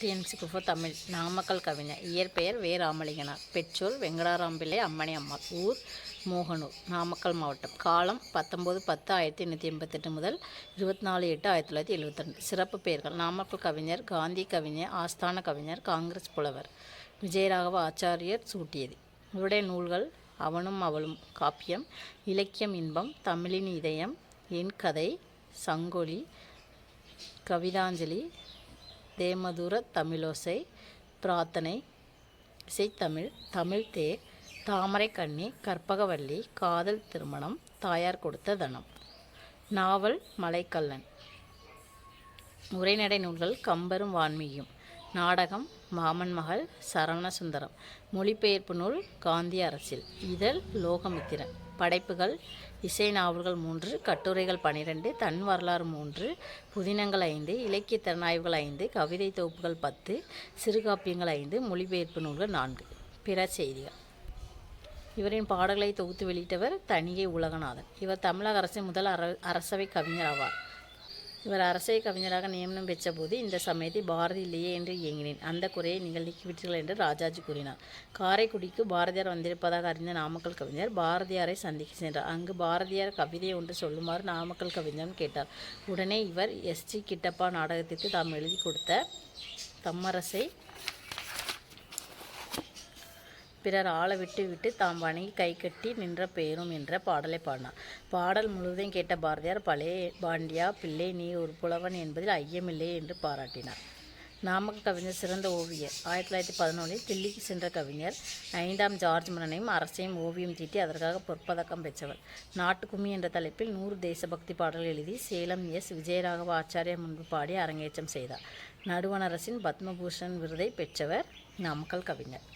DNC குஃபோ Tamil Namakkal கவிஞர் இயற்பெயர் வே ராமலிங்கனார் பெற்றோர் வெங்கடாராம்பிள்ளை அம்மணி அம்மாள் ஊர் மோகனூர் நாமக்கல் மாவட்டம். காலம் பத்தொம்போது பத்து ஆயிரத்தி எண்ணூற்றி எண்பத்தெட்டு முதல் இருபத்தி நாலு எட்டு ஆயிரத்தி தொள்ளாயிரத்தி எழுபத்தி ரெண்டு சிறப்பு பெயர்கள் நாமக்கல் கவிஞர் காந்தி கவிஞர் ஆஸ்தான கவிஞர் காங்கிரஸ் புலவர். விஜயராகவ ஆச்சாரியர் சூட்டியது. இவருடைய நூல்கள் அவனும் அவளும். காப்பியம் இலக்கியம் இன்பம் தமிழின் இதயம் என் கதை சங்கொலி கவிதாஞ்சலி தேமதுர தமிழோசை பிரார்த்தனை இசைத்தமிழ் தமிழ் தே தாமரை கண்ணி கற்பகவல்லி காதல் திருமணம் தாயார் கொடுத்த தனம். நாவல் மலைக்கல்லன். உரைநடை நூல்கள் கம்பரும் வான்மியும் நாடகம் மாமன் மகள் சரவணசுந்தரம். மொழிபெயர்ப்பு நூல் காந்தி அரசியல் இதழ் லோகமித்திரன். படைப்புகள் இசை நாவல்கள் மூன்று கட்டுரைகள் பனிரெண்டு தன் வரலாறு மூன்று புதினங்கள் ஐந்து இலக்கிய திறனாய்வுகள் ஐந்து கவிதை தொகுப்புகள் பத்து சிறுகாப்பியங்கள் ஐந்து மொழிபெயர்ப்பு நூல்கள் நான்கு. பிற செய்திகள். இவரின் பாடல்களை தொகுத்து வெளியிட்டவர் தனிகை உலகநாதன். இவர் தமிழக அரசின் முதல் அர அரசவை கவிஞர் ஆவார். இவர் அரசியல் கவிஞராக நியமனம் பெற்றபோது இந்த சமயத்தை பாரதி இல்லையே என்று இயங்கினேன். அந்த குறையை நீங்கள் நீக்கிவிட்டீர்கள் என்று ராஜாஜி கூறினார். காரைக்குடிக்கு பாரதியார் வந்திருப்பதாக அறிந்த நாமக்கல் கவிஞர் பாரதியாரை சந்திக்க சென்றார். அங்கு பாரதியார் கவிதை ஒன்று சொல்லுமாறு நாமக்கல் கவிஞரும் கேட்டார். உடனே இவர் எஸ்ஜி கிட்டப்பா நாடகத்திற்கு தாம் எழுதி கொடுத்த தம்மரசை பிறர் ஆள விட்டு விட்டு தாம் வணங்கி கை கட்டி நின்ற பெயரும் என்ற பாடலை பாடினார். பாடல் முழுவதையும் கேட்ட பாரதியார் பழைய பாண்டியா பிள்ளை நீ ஒரு புலவன் என்பதில் ஐயமில்லை என்று பாராட்டினார். நாமக்கல் கவிஞர் சிறந்த ஓவியர். ஆயிரத்தி தொள்ளாயிரத்தி பதினொன்றில் தில்லிக்கு சென்ற கவிஞர் ஐந்தாம் ஜார்ஜ் மன்னனையும் அரசையும் ஓவியம் தீட்டி அதற்காக பொற்பதக்கம் பெற்றவர். நாட்டுக்கும்மி என்ற தலைப்பில் நூறு தேசபக்தி பாடல்கள் எழுதி சேலம் எஸ். விஜயராகவ ஆச்சாரியா முன்பு பாடி அரங்கேற்றம் செய்தார். நடுவணரசின் பத்மபூஷன் விருதை பெற்றவர் நாமக்கல் கவிஞர்.